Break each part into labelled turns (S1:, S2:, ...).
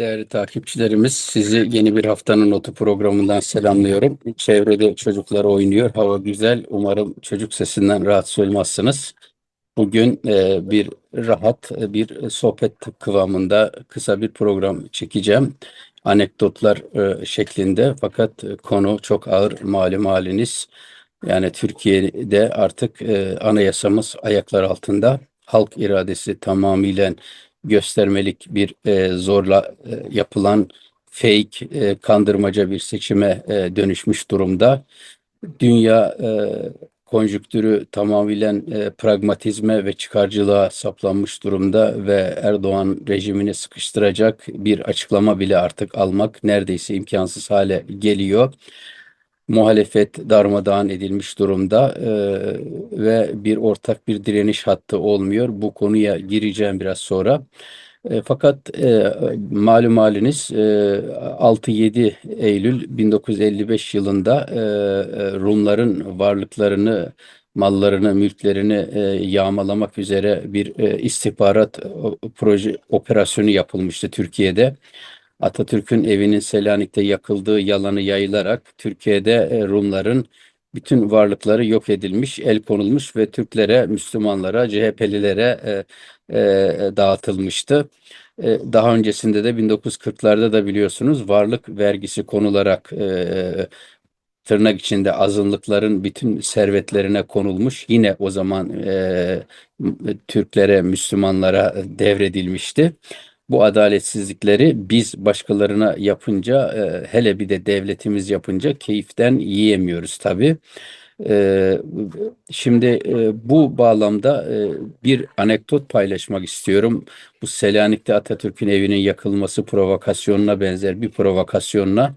S1: Değerli takipçilerimiz, sizi yeni bir haftanın notu programından selamlıyorum. Çevrede çocuklar oynuyor, hava güzel. Umarım çocuk sesinden rahatsız olmazsınız. Bugün e, bir rahat, e, bir sohbet kıvamında kısa bir program çekeceğim. Anekdotlar e, şeklinde fakat konu çok ağır malum haliniz. Yani Türkiye'de artık e, anayasamız ayaklar altında. Halk iradesi tamamıyla göstermelik bir e, zorla e, yapılan fake, e, kandırmaca bir seçime e, dönüşmüş durumda. Dünya e, konjüktürü tamamıyla e, pragmatizme ve çıkarcılığa saplanmış durumda ve Erdoğan rejimini sıkıştıracak bir açıklama bile artık almak neredeyse imkansız hale geliyor muhalefet darmadağın edilmiş durumda e, ve bir ortak bir direniş hattı olmuyor. Bu konuya gireceğim biraz sonra. E, fakat e, malum haliniz e, 6-7 Eylül 1955 yılında e, e, Rumların varlıklarını mallarını, mülklerini e, yağmalamak üzere bir e, istihbarat proje operasyonu yapılmıştı Türkiye'de. Atatürk'ün evinin Selanik'te yakıldığı yalanı yayılarak Türkiye'de e, Rumların bütün varlıkları yok edilmiş, el konulmuş ve Türklere, Müslümanlara, CHP'lilere e, e, dağıtılmıştı. E, daha öncesinde de 1940'larda da biliyorsunuz varlık vergisi konularak e, tırnak içinde azınlıkların bütün servetlerine konulmuş. Yine o zaman e, Türklere, Müslümanlara devredilmişti bu adaletsizlikleri biz başkalarına yapınca e, hele bir de devletimiz yapınca keyiften yiyemiyoruz tabii. E, şimdi e, bu bağlamda bir anekdot paylaşmak istiyorum. Bu Selanik'te Atatürk'ün evinin yakılması provokasyonuna benzer bir provokasyonla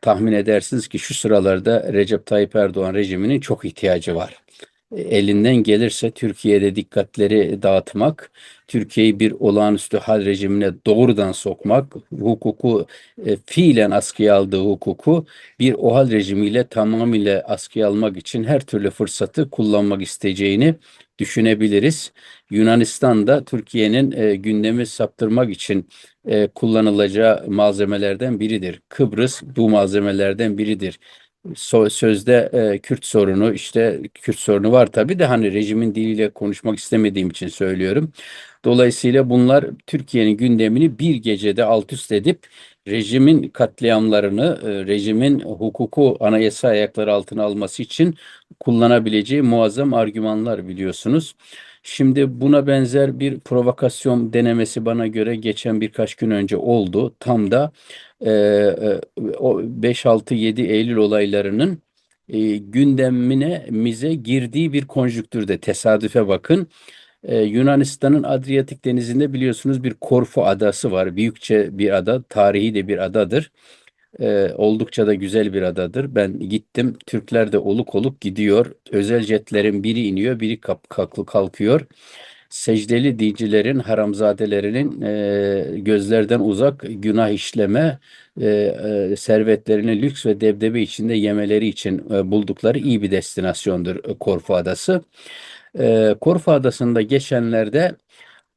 S1: tahmin edersiniz ki şu sıralarda Recep Tayyip Erdoğan rejiminin çok ihtiyacı var elinden gelirse Türkiye'de dikkatleri dağıtmak, Türkiye'yi bir olağanüstü hal rejimine doğrudan sokmak, hukuku e, fiilen askıya aldığı hukuku bir OHAL rejimiyle tamamıyla askıya almak için her türlü fırsatı kullanmak isteyeceğini düşünebiliriz. Yunanistan da Türkiye'nin e, gündemi saptırmak için e, kullanılacağı malzemelerden biridir. Kıbrıs bu malzemelerden biridir sözde e, Kürt sorunu işte Kürt sorunu var tabii de hani rejimin diliyle konuşmak istemediğim için söylüyorum. Dolayısıyla bunlar Türkiye'nin gündemini bir gecede alt üst edip rejimin katliamlarını, e, rejimin hukuku anayasa ayakları altına alması için kullanabileceği muazzam argümanlar biliyorsunuz. Şimdi buna benzer bir provokasyon denemesi bana göre geçen birkaç gün önce oldu. Tam da e, e, o 5-6-7 Eylül olaylarının e, gündemine mize girdiği bir konjüktürde tesadüfe bakın. E, Yunanistan'ın Adriyatik Denizi'nde biliyorsunuz bir Korfu adası var. Büyükçe bir ada, tarihi de bir adadır. E, oldukça da güzel bir adadır. Ben gittim. Türkler de oluk oluk gidiyor. Özel jetlerin biri iniyor, biri kalk kalkıyor secdeli dicilerin, haramzadelerinin e, gözlerden uzak günah işleme, e, servetlerini lüks ve debdebe içinde yemeleri için e, buldukları iyi bir destinasyondur e, Korfu Adası. E, Korfu Adası'nda geçenlerde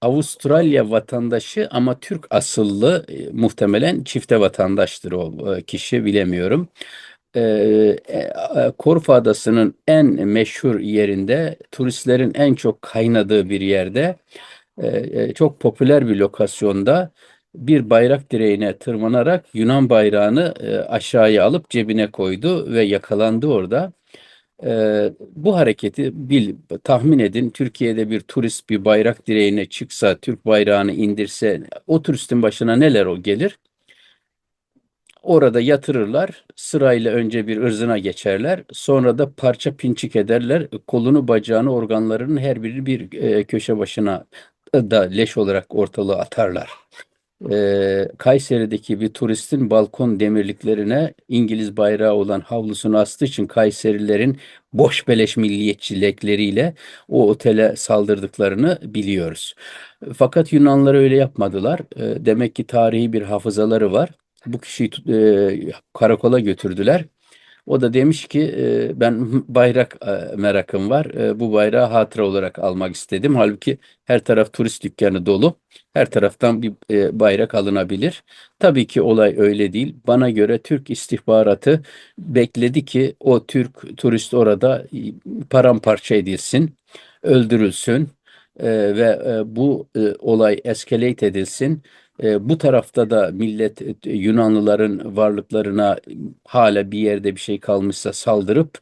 S1: Avustralya vatandaşı ama Türk asıllı e, muhtemelen çifte vatandaştır o e, kişi bilemiyorum. E, Korfu Adası'nın en meşhur yerinde, turistlerin en çok kaynadığı bir yerde, çok popüler bir lokasyonda bir bayrak direğine tırmanarak Yunan bayrağını aşağıya alıp cebine koydu ve yakalandı orada. E, bu hareketi bil, tahmin edin Türkiye'de bir turist bir bayrak direğine çıksa, Türk bayrağını indirse o turistin başına neler o gelir? Orada yatırırlar. Sırayla önce bir ırzına geçerler. Sonra da parça pinçik ederler. Kolunu, bacağını, organlarının her biri bir e, köşe başına da leş olarak ortalığı atarlar. E, Kayseri'deki bir turistin balkon demirliklerine İngiliz bayrağı olan havlusunu astığı için Kayserilerin boş beleş milliyetçilekleriyle o otele saldırdıklarını biliyoruz. Fakat Yunanlar öyle yapmadılar. E, demek ki tarihi bir hafızaları var. Bu kişiyi e, karakola götürdüler. O da demiş ki e, ben bayrak e, merakım var. E, bu bayrağı hatıra olarak almak istedim. Halbuki her taraf turist dükkanı dolu. Her taraftan bir e, bayrak alınabilir. Tabii ki olay öyle değil. Bana göre Türk istihbaratı bekledi ki o Türk turist orada paramparça edilsin, öldürülsün e, ve bu olay escalate edilsin. E, bu tarafta da millet e, Yunanlıların varlıklarına hala bir yerde bir şey kalmışsa saldırıp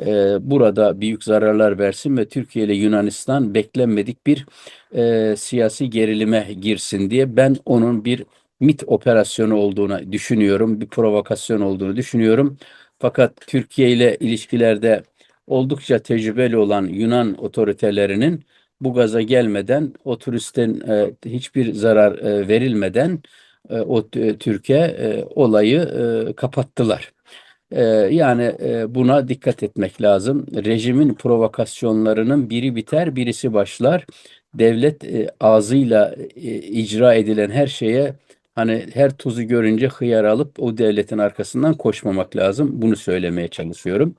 S1: e, burada büyük zararlar versin ve Türkiye ile Yunanistan beklenmedik bir e, siyasi gerilime girsin diye ben onun bir MIT operasyonu olduğunu düşünüyorum, bir provokasyon olduğunu düşünüyorum. Fakat Türkiye ile ilişkilerde oldukça tecrübeli olan Yunan otoritelerinin bu gaza gelmeden o turistin e, hiçbir zarar e, verilmeden e, o e, Türkiye e, olayı e, kapattılar. E, yani e, buna dikkat etmek lazım. Rejimin provokasyonlarının biri biter, birisi başlar. Devlet e, ağzıyla e, icra edilen her şeye hani her tuzu görünce hıyar alıp o devletin arkasından koşmamak lazım. Bunu söylemeye çalışıyorum.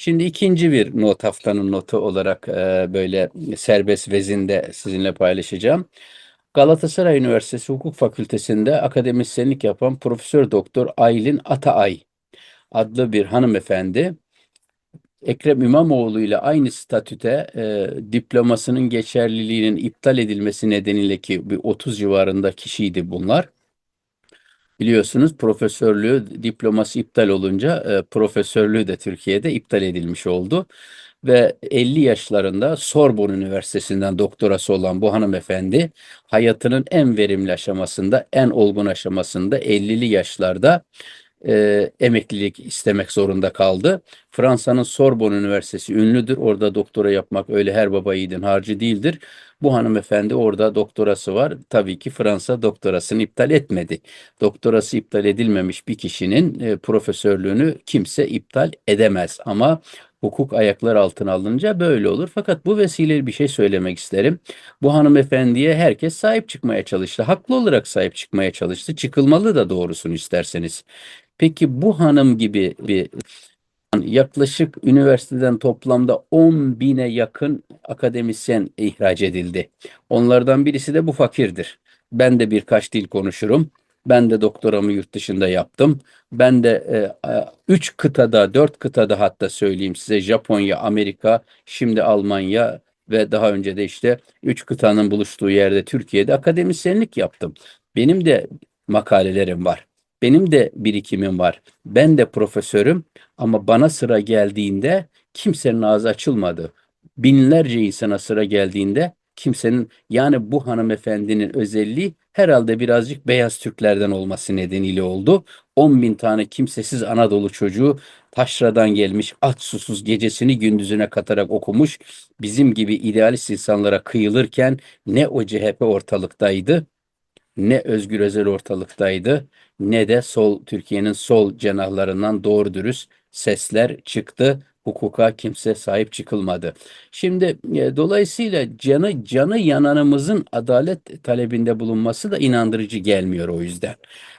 S1: Şimdi ikinci bir not haftanın notu olarak e, böyle serbest vezinde sizinle paylaşacağım. Galatasaray Üniversitesi Hukuk Fakültesi'nde akademisyenlik yapan Profesör Doktor Aylin Ataay adlı bir hanımefendi Ekrem İmamoğlu ile aynı statüte e, diplomasının geçerliliğinin iptal edilmesi nedeniyle ki bir 30 civarında kişiydi bunlar. Biliyorsunuz profesörlüğü diploması iptal olunca e, profesörlüğü de Türkiye'de iptal edilmiş oldu. Ve 50 yaşlarında Sorbonne Üniversitesi'nden doktorası olan bu hanımefendi hayatının en verimli aşamasında, en olgun aşamasında 50'li yaşlarda e, emeklilik istemek zorunda kaldı. Fransa'nın Sorbonne Üniversitesi ünlüdür. Orada doktora yapmak öyle her baba yiğidin harcı değildir. Bu hanımefendi orada doktorası var. Tabii ki Fransa doktorasını iptal etmedi. Doktorası iptal edilmemiş bir kişinin e, profesörlüğünü kimse iptal edemez. Ama hukuk ayaklar altına alınca böyle olur. Fakat bu vesileyle bir şey söylemek isterim. Bu hanımefendiye herkes sahip çıkmaya çalıştı. Haklı olarak sahip çıkmaya çalıştı. Çıkılmalı da doğrusunu isterseniz. Peki bu hanım gibi bir yaklaşık üniversiteden toplamda 10 bine yakın akademisyen ihraç edildi. Onlardan birisi de bu fakirdir. Ben de birkaç dil konuşurum. Ben de doktoramı yurt dışında yaptım. Ben de e, e, üç kıtada, dört kıtada hatta söyleyeyim size Japonya, Amerika, şimdi Almanya ve daha önce de işte üç kıtanın buluştuğu yerde Türkiye'de akademisyenlik yaptım. Benim de makalelerim var. Benim de birikimim var. Ben de profesörüm ama bana sıra geldiğinde kimsenin ağzı açılmadı. Binlerce insana sıra geldiğinde kimsenin yani bu hanımefendinin özelliği herhalde birazcık beyaz Türklerden olması nedeniyle oldu. 10 bin tane kimsesiz Anadolu çocuğu taşradan gelmiş aç susuz gecesini gündüzüne katarak okumuş. Bizim gibi idealist insanlara kıyılırken ne o CHP ortalıktaydı ne Özgür Özel ortalıktaydı ne de sol Türkiye'nin sol cenahlarından doğru dürüst sesler çıktı. Hukuka kimse sahip çıkılmadı. Şimdi e, dolayısıyla canı canı yananımızın adalet talebinde bulunması da inandırıcı gelmiyor o yüzden.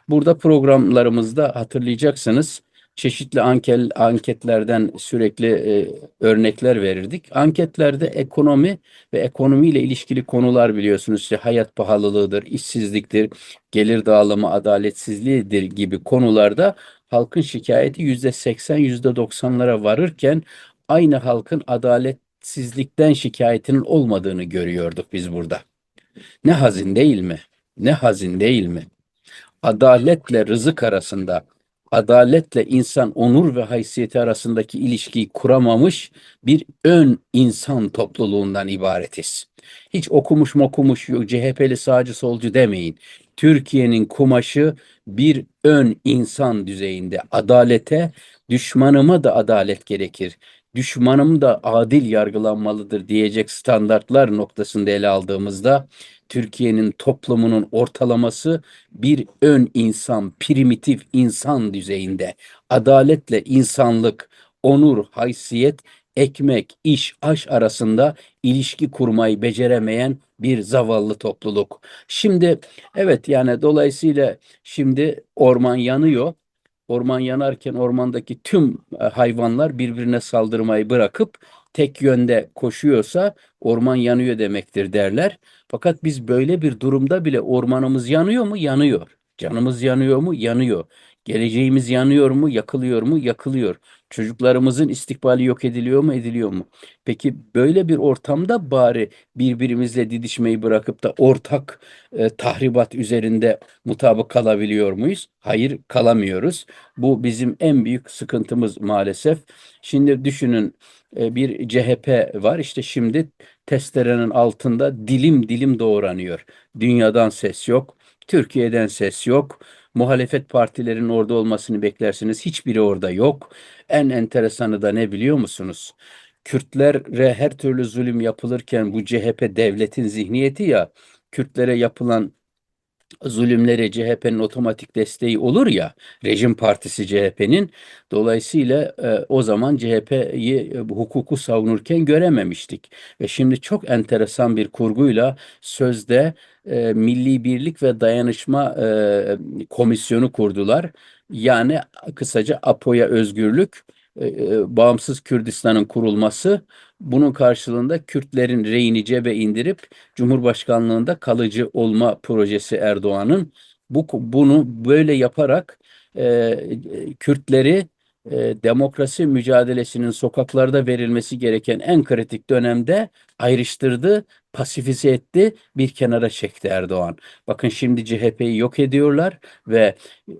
S1: Burada programlarımızda hatırlayacaksınız çeşitli anket, anketlerden sürekli e, örnekler verirdik. Anketlerde ekonomi ve ekonomiyle ilişkili konular biliyorsunuz işte hayat pahalılığıdır, işsizliktir, gelir dağılımı adaletsizliğidir gibi konularda halkın şikayeti yüzde seksen, yüzde doksanlara varırken aynı halkın adaletsizlikten şikayetinin olmadığını görüyorduk biz burada. Ne hazin değil mi? Ne hazin değil mi? Adaletle rızık arasında adaletle insan onur ve haysiyeti arasındaki ilişkiyi kuramamış bir ön insan topluluğundan ibaretiz. Hiç okumuş mokumuş CHP'li sağcı solcu demeyin. Türkiye'nin kumaşı bir ön insan düzeyinde adalete düşmanıma da adalet gerekir. Düşmanım da adil yargılanmalıdır diyecek standartlar noktasında ele aldığımızda Türkiye'nin toplumunun ortalaması bir ön insan, primitif insan düzeyinde. Adaletle insanlık, onur, haysiyet, ekmek, iş, aş arasında ilişki kurmayı beceremeyen bir zavallı topluluk. Şimdi evet yani dolayısıyla şimdi orman yanıyor. Orman yanarken ormandaki tüm e, hayvanlar birbirine saldırmayı bırakıp tek yönde koşuyorsa orman yanıyor demektir derler. Fakat biz böyle bir durumda bile ormanımız yanıyor mu? Yanıyor. Canımız yanıyor mu? Yanıyor. Geleceğimiz yanıyor mu? Yakılıyor mu? Yakılıyor. Çocuklarımızın istikbali yok ediliyor mu? Ediliyor mu? Peki böyle bir ortamda bari birbirimizle didişmeyi bırakıp da ortak e, tahribat üzerinde mutabık kalabiliyor muyuz? Hayır, kalamıyoruz. Bu bizim en büyük sıkıntımız maalesef. Şimdi düşünün e, bir CHP var. İşte şimdi testerenin altında dilim dilim doğranıyor. Dünyadan ses yok. Türkiye'den ses yok. Muhalefet partilerinin orada olmasını beklersiniz. Hiçbiri orada yok. En enteresanı da ne biliyor musunuz? Kürtlere her türlü zulüm yapılırken bu CHP devletin zihniyeti ya Kürtlere yapılan zulümlere CHP'nin otomatik desteği olur ya rejim partisi CHP'nin dolayısıyla e, o zaman CHP'yi e, hukuku savunurken görememiştik ve şimdi çok enteresan bir kurguyla sözde e, Milli Birlik ve Dayanışma e, Komisyonu kurdular. Yani kısaca APO'ya özgürlük, e, e, bağımsız Kürdistan'ın kurulması, bunun karşılığında Kürtlerin reyini cebe indirip Cumhurbaşkanlığında kalıcı olma projesi Erdoğan'ın. Bu bunu böyle yaparak e, Kürtleri e, demokrasi mücadelesinin sokaklarda verilmesi gereken en kritik dönemde ayrıştırdı, pasifize etti, bir kenara çekti Erdoğan. Bakın şimdi CHP'yi yok ediyorlar ve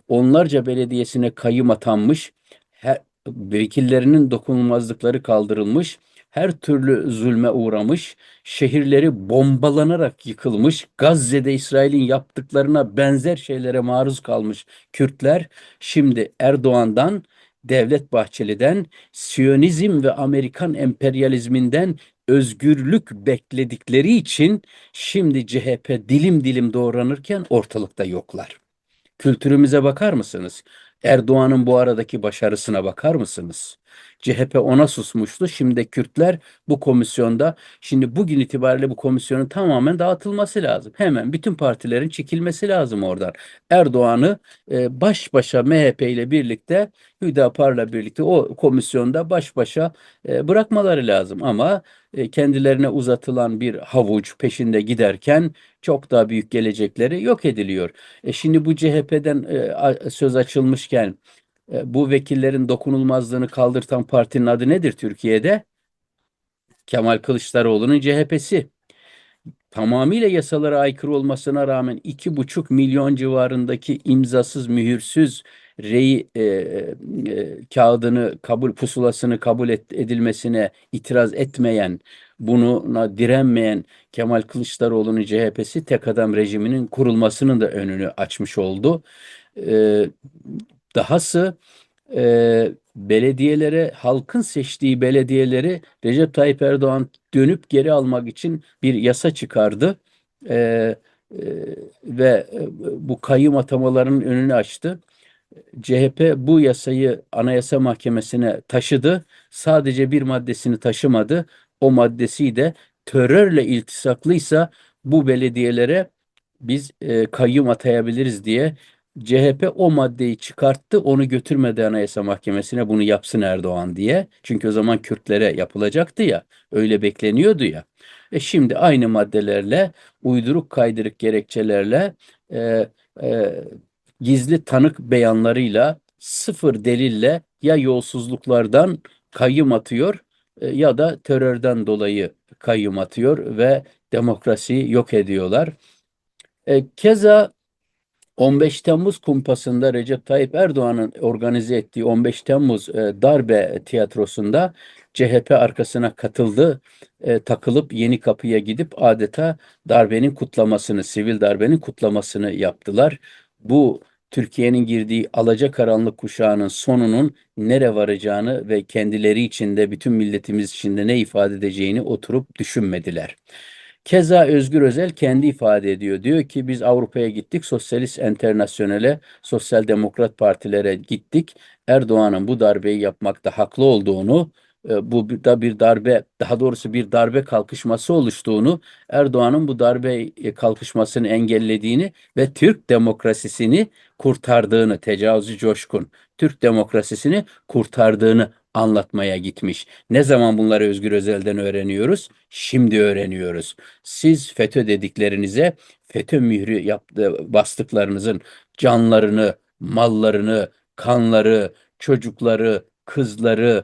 S1: onlarca belediyesine kayyım atanmış, her, vekillerinin dokunulmazlıkları kaldırılmış, her türlü zulme uğramış, şehirleri bombalanarak yıkılmış, Gazze'de İsrail'in yaptıklarına benzer şeylere maruz kalmış Kürtler şimdi Erdoğan'dan Devlet Bahçeli'den Siyonizm ve Amerikan emperyalizminden özgürlük bekledikleri için şimdi CHP dilim dilim doğranırken ortalıkta yoklar. Kültürümüze bakar mısınız? Erdoğan'ın bu aradaki başarısına bakar mısınız? CHP ona susmuştu. Şimdi Kürtler bu komisyonda şimdi bugün itibariyle bu komisyonun tamamen dağıtılması lazım. Hemen bütün partilerin çekilmesi lazım oradan. Erdoğan'ı e, baş başa MHP ile birlikte Hüdapar'la birlikte o komisyonda baş başa e, bırakmaları lazım ama e, kendilerine uzatılan bir havuç peşinde giderken çok daha büyük gelecekleri yok ediliyor. E şimdi bu CHP'den e, söz açılmışken bu vekillerin dokunulmazlığını kaldırtan partinin adı nedir Türkiye'de? Kemal Kılıçdaroğlu'nun CHP'si. Tamamıyla yasalara aykırı olmasına rağmen iki buçuk milyon civarındaki imzasız, mühürsüz rey e, e, kağıdını kabul pusulasını kabul et, edilmesine itiraz etmeyen, buna direnmeyen Kemal Kılıçdaroğlu'nun CHP'si tek adam rejiminin kurulmasının da önünü açmış oldu. E, Dahası e, belediyelere, halkın seçtiği belediyeleri Recep Tayyip Erdoğan dönüp geri almak için bir yasa çıkardı. E, e, ve e, bu kayyum atamalarının önünü açtı. CHP bu yasayı Anayasa Mahkemesi'ne taşıdı. Sadece bir maddesini taşımadı. O maddesi de terörle iltisaklıysa bu belediyelere biz e, kayyum atayabiliriz diye CHP o maddeyi çıkarttı, onu götürmedi Anayasa Mahkemesi'ne bunu yapsın Erdoğan diye. Çünkü o zaman Kürtlere yapılacaktı ya, öyle bekleniyordu ya. E şimdi aynı maddelerle, uyduruk kaydırık gerekçelerle, e, e, gizli tanık beyanlarıyla, sıfır delille ya yolsuzluklardan kayyum atıyor e, ya da terörden dolayı kayyum atıyor ve demokrasiyi yok ediyorlar. E, keza 15 Temmuz kumpasında Recep Tayyip Erdoğan'ın organize ettiği 15 Temmuz e, darbe tiyatrosunda CHP arkasına katıldı, e, takılıp Yeni Kapı'ya gidip adeta darbenin kutlamasını, sivil darbenin kutlamasını yaptılar. Bu Türkiye'nin girdiği alacakaranlık kuşağının sonunun nere varacağını ve kendileri içinde bütün milletimiz içinde ne ifade edeceğini oturup düşünmediler. Keza Özgür Özel kendi ifade ediyor. Diyor ki biz Avrupa'ya gittik, Sosyalist Enternasyonel'e, Sosyal Demokrat Partilere gittik. Erdoğan'ın bu darbeyi yapmakta haklı olduğunu e, bu da bir darbe, daha doğrusu bir darbe kalkışması oluştuğunu, Erdoğan'ın bu darbe e, kalkışmasını engellediğini ve Türk demokrasisini kurtardığını, tecavüzcü coşkun Türk demokrasisini kurtardığını anlatmaya gitmiş. Ne zaman bunları Özgür Özel'den öğreniyoruz? Şimdi öğreniyoruz. Siz FETÖ dediklerinize, FETÖ mührü yaptı, bastıklarınızın canlarını, mallarını, kanları, çocukları, kızları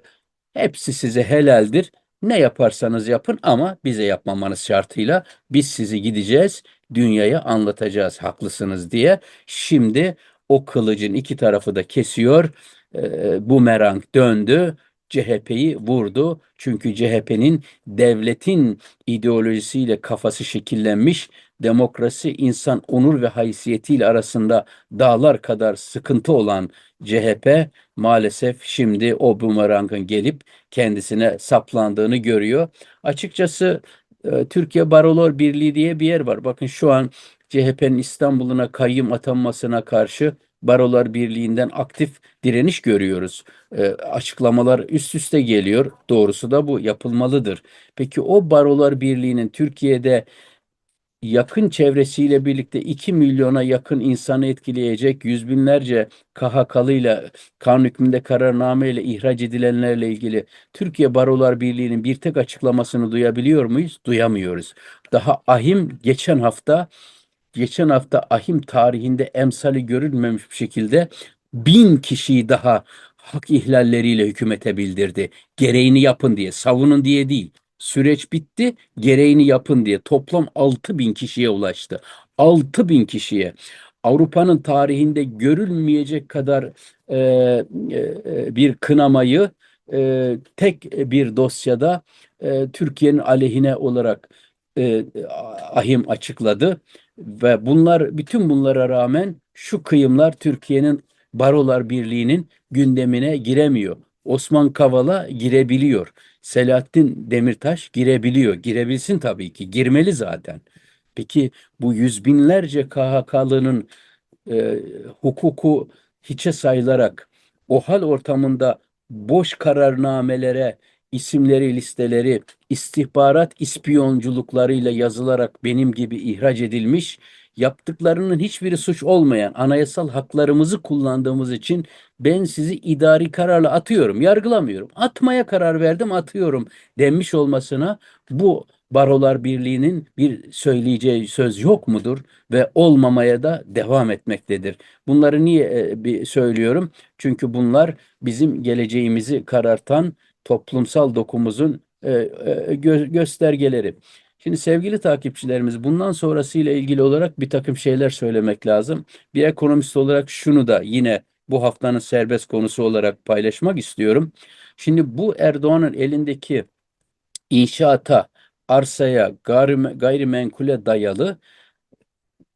S1: hepsi size helaldir. Ne yaparsanız yapın ama bize yapmamanız şartıyla biz sizi gideceğiz, dünyaya anlatacağız haklısınız diye. Şimdi o kılıcın iki tarafı da kesiyor. Ee, bumerang döndü. CHP'yi vurdu. Çünkü CHP'nin devletin ideolojisiyle kafası şekillenmiş. Demokrasi insan onur ve haysiyetiyle arasında dağlar kadar sıkıntı olan CHP maalesef şimdi o bumerangın gelip kendisine saplandığını görüyor. Açıkçası e, Türkiye Barolar Birliği diye bir yer var. Bakın şu an CHP'nin İstanbul'una kayyım atanmasına karşı Barolar Birliği'nden aktif direniş görüyoruz. E, açıklamalar üst üste geliyor. Doğrusu da bu yapılmalıdır. Peki o Barolar Birliği'nin Türkiye'de yakın çevresiyle birlikte 2 milyona yakın insanı etkileyecek yüz binlerce KHK'lıyla kanun hükmünde kararnameyle ihraç edilenlerle ilgili Türkiye Barolar Birliği'nin bir tek açıklamasını duyabiliyor muyuz? Duyamıyoruz. Daha ahim geçen hafta geçen hafta ahim tarihinde emsali görülmemiş bir şekilde bin kişiyi daha hak ihlalleriyle hükümete bildirdi. Gereğini yapın diye, savunun diye değil. Süreç bitti, gereğini yapın diye. Toplam 6 bin kişiye ulaştı. 6 bin kişiye. Avrupa'nın tarihinde görülmeyecek kadar e, e, bir kınamayı e, tek bir dosyada e, Türkiye'nin aleyhine olarak e, ahim açıkladı. Ve bunlar bütün bunlara rağmen şu kıyımlar Türkiye'nin Barolar Birliği'nin gündemine giremiyor. Osman Kavala girebiliyor. Selahattin Demirtaş girebiliyor. Girebilsin tabii ki. Girmeli zaten. Peki bu yüz binlerce KHK'lının e, hukuku hiçe sayılarak o hal ortamında boş kararnamelere isimleri, listeleri istihbarat ispiyonculuklarıyla yazılarak benim gibi ihraç edilmiş, yaptıklarının hiçbiri suç olmayan anayasal haklarımızı kullandığımız için ben sizi idari kararla atıyorum, yargılamıyorum. Atmaya karar verdim, atıyorum denmiş olmasına bu Barolar Birliği'nin bir söyleyeceği söz yok mudur ve olmamaya da devam etmektedir. Bunları niye e, söylüyorum? Çünkü bunlar bizim geleceğimizi karartan toplumsal dokumuzun e, e, gö- göstergeleri. Şimdi sevgili takipçilerimiz bundan sonrasıyla ilgili olarak bir takım şeyler söylemek lazım. Bir ekonomist olarak şunu da yine bu haftanın serbest konusu olarak paylaşmak istiyorum. Şimdi bu Erdoğan'ın elindeki inşaata, arsaya, gayrim- gayrimenkule dayalı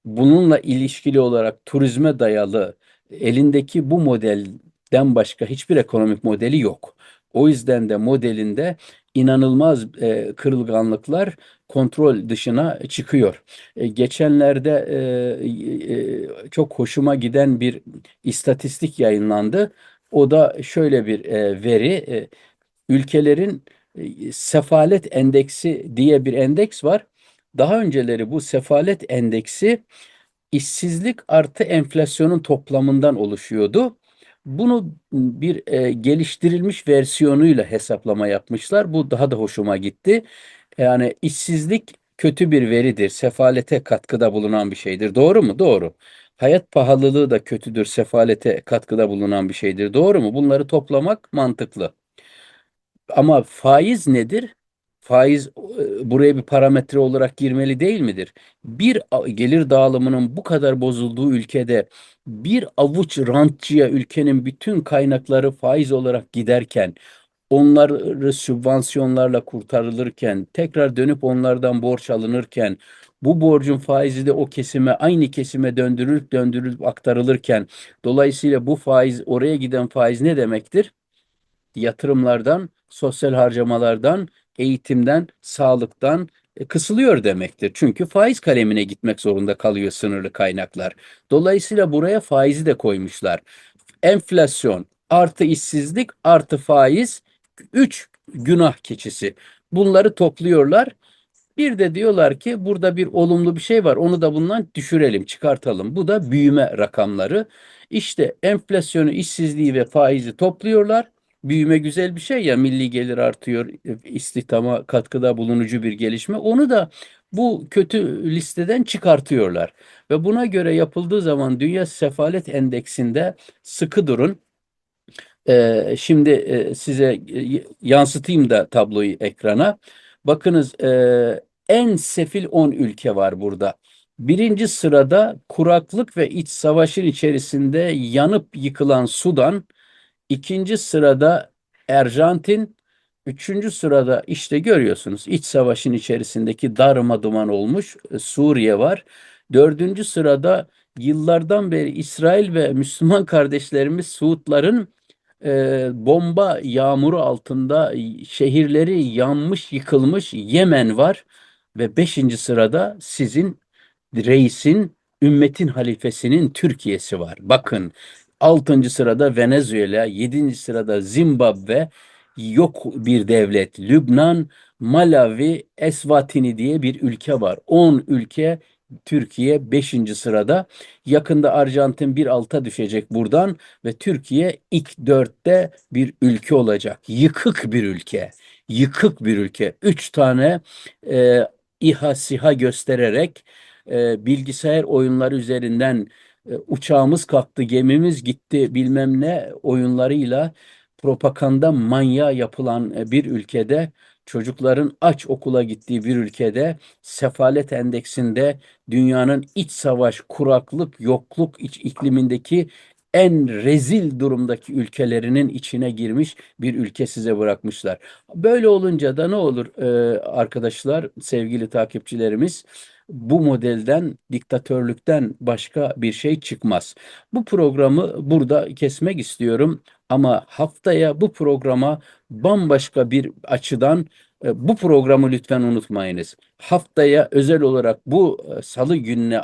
S1: bununla ilişkili olarak turizme dayalı elindeki bu modelden başka hiçbir ekonomik modeli yok. O yüzden de modelinde inanılmaz e, kırılganlıklar kontrol dışına çıkıyor. E, geçenlerde e, e, çok hoşuma giden bir istatistik yayınlandı. O da şöyle bir e, veri. E, ülkelerin e, sefalet endeksi diye bir endeks var. Daha önceleri bu sefalet endeksi işsizlik artı enflasyonun toplamından oluşuyordu. Bunu bir e, geliştirilmiş versiyonuyla hesaplama yapmışlar. Bu daha da hoşuma gitti. Yani işsizlik kötü bir veridir. Sefalete katkıda bulunan bir şeydir. Doğru mu? Doğru. Hayat pahalılığı da kötüdür. Sefalete katkıda bulunan bir şeydir. Doğru mu? Bunları toplamak mantıklı. Ama faiz nedir? Faiz e, buraya bir parametre olarak girmeli değil midir? Bir gelir dağılımının bu kadar bozulduğu ülkede bir avuç rantçıya ülkenin bütün kaynakları faiz olarak giderken onları sübvansiyonlarla kurtarılırken tekrar dönüp onlardan borç alınırken bu borcun faizi de o kesime aynı kesime döndürülüp döndürülüp aktarılırken dolayısıyla bu faiz oraya giden faiz ne demektir? yatırımlardan, sosyal harcamalardan, eğitimden, sağlıktan e, kısılıyor demektir. Çünkü faiz kalemine gitmek zorunda kalıyor sınırlı kaynaklar. Dolayısıyla buraya faizi de koymuşlar. Enflasyon artı işsizlik artı faiz 3 günah keçisi. Bunları topluyorlar. Bir de diyorlar ki burada bir olumlu bir şey var. Onu da bundan düşürelim, çıkartalım. Bu da büyüme rakamları. İşte enflasyonu, işsizliği ve faizi topluyorlar. Büyüme güzel bir şey ya, milli gelir artıyor, istihdama katkıda bulunucu bir gelişme. Onu da bu kötü listeden çıkartıyorlar. Ve buna göre yapıldığı zaman Dünya Sefalet Endeksinde sıkı durun. Ee, şimdi e, size e, yansıtayım da tabloyu ekrana. Bakınız e, en sefil 10 ülke var burada. Birinci sırada kuraklık ve iç savaşın içerisinde yanıp yıkılan Sudan. İkinci sırada Arjantin. Üçüncü sırada işte görüyorsunuz iç savaşın içerisindeki darma duman olmuş e, Suriye var. Dördüncü sırada yıllardan beri İsrail ve Müslüman kardeşlerimiz Suudların e, bomba yağmuru altında şehirleri yanmış, yıkılmış Yemen var ve beşinci sırada sizin reisin, ümmetin halifesinin Türkiye'si var. Bakın altıncı sırada Venezuela, yedinci sırada Zimbabwe, yok bir devlet Lübnan, Malawi, Eswatini diye bir ülke var. 10 ülke Türkiye 5. sırada. Yakında Arjantin bir alta düşecek buradan ve Türkiye ilk dörtte bir ülke olacak. Yıkık bir ülke. Yıkık bir ülke. Üç tane e, İHA SİHA göstererek e, bilgisayar oyunları üzerinden e, uçağımız kalktı, gemimiz gitti bilmem ne oyunlarıyla propaganda manya yapılan e, bir ülkede çocukların aç okula gittiği bir ülkede sefalet endeksinde dünyanın iç savaş, kuraklık, yokluk iç iklimindeki en rezil durumdaki ülkelerinin içine girmiş bir ülke size bırakmışlar. Böyle olunca da ne olur e, arkadaşlar, sevgili takipçilerimiz? Bu modelden, diktatörlükten başka bir şey çıkmaz. Bu programı burada kesmek istiyorum ama haftaya bu programa bambaşka bir açıdan e, bu programı lütfen unutmayınız. Haftaya özel olarak bu e, salı gününe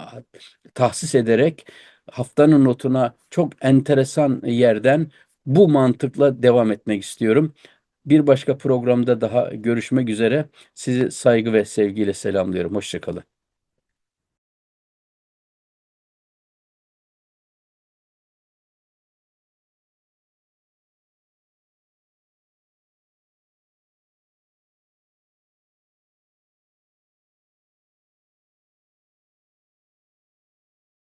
S1: tahsis ederek haftanın notuna çok enteresan yerden bu mantıkla devam etmek istiyorum. Bir başka programda daha görüşmek üzere. Sizi saygı ve sevgiyle selamlıyorum. Hoşçakalın.